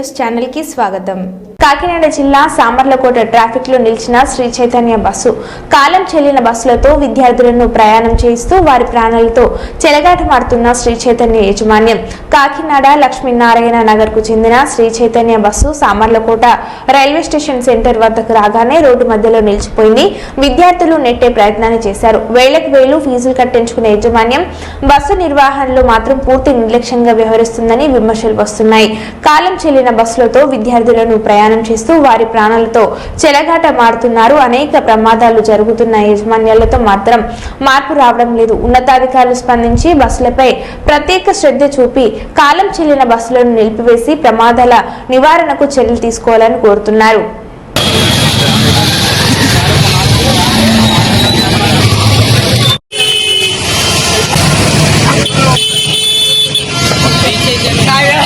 ఛానల్కి స్వాగతం. కాకినాడ జిల్లా సామర్లకోట ట్రాఫిక్లో నిలిచిన శ్రీ చైతన్య బస్సు. కాలం చెల్లిన బస్సులతో విద్యార్థులను ప్రయాణం చేయిస్తూ వారి ప్రాణాలతో చెలగాటమాడుతున్న శ్రీ చైతన్య యాజమాన్యం. కాకినాడ లక్ష్మీనారాయణ నగర్కు చెందిన Sri Chaitanya bus Samarlakota railway station centre వద్దకు రాగానే రోడ్డు మధ్యలో నిలిచిపోయింది. విద్యార్థులు నెట్టే ప్రయత్నాన్ని చేశారు. వేలకు వేలు ఫీజులు కట్టించుకునే యాజమాన్యం బస్సు నిర్వహణలో మాత్రం పూర్తి నిర్లక్ష్యంగా వ్యవహరిస్తుందని విమర్శలు వస్తున్నాయి. కాలం చెల్లిన బస్సులతో విద్యార్థులను ప్రయాణం చేస్తూ వారి ప్రాణాలతో చెలగాట మారుతున్నారు. అనేక ప్రమాదాలు జరుగుతున్న యజమాన్యాలతో మాత్రం మార్పు రావడం లేదు. ఉన్నతాధికారులు స్పందించి బస్సులపై ప్రత్యేక శ్రద్ధ చూపి కాలం చెల్లిన బస్సులను నిలిపివేసి ప్రమాదాల నివారణకు చర్యలు తీసుకోవాలని కోరుతున్నారు.